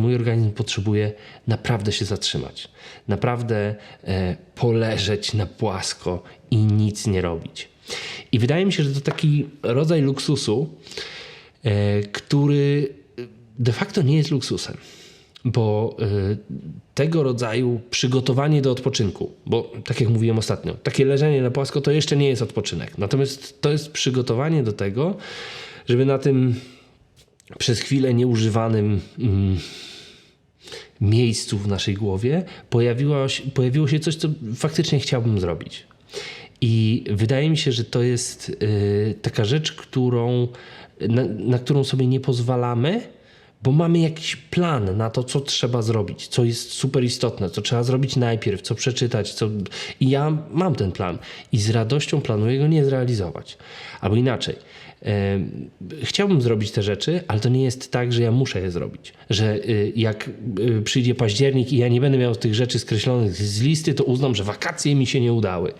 Mój organizm potrzebuje naprawdę się zatrzymać, naprawdę e, poleżeć na płasko i nic nie robić. I wydaje mi się, że to taki rodzaj luksusu, e, który de facto nie jest luksusem, bo e, tego rodzaju przygotowanie do odpoczynku, bo tak jak mówiłem ostatnio, takie leżenie na płasko to jeszcze nie jest odpoczynek, natomiast to jest przygotowanie do tego, żeby na tym przez chwilę nieużywanym mm, miejscu w naszej głowie pojawiło się, pojawiło się coś, co faktycznie chciałbym zrobić. I wydaje mi się, że to jest y, taka rzecz, którą, na, na którą sobie nie pozwalamy, bo mamy jakiś plan na to, co trzeba zrobić, co jest super istotne, co trzeba zrobić najpierw, co przeczytać. Co... I ja mam ten plan i z radością planuję go nie zrealizować. Albo inaczej. Chciałbym zrobić te rzeczy, ale to nie jest tak, że ja muszę je zrobić. Że y, jak y, przyjdzie październik i ja nie będę miał tych rzeczy skreślonych z listy, to uznam, że wakacje mi się nie udały.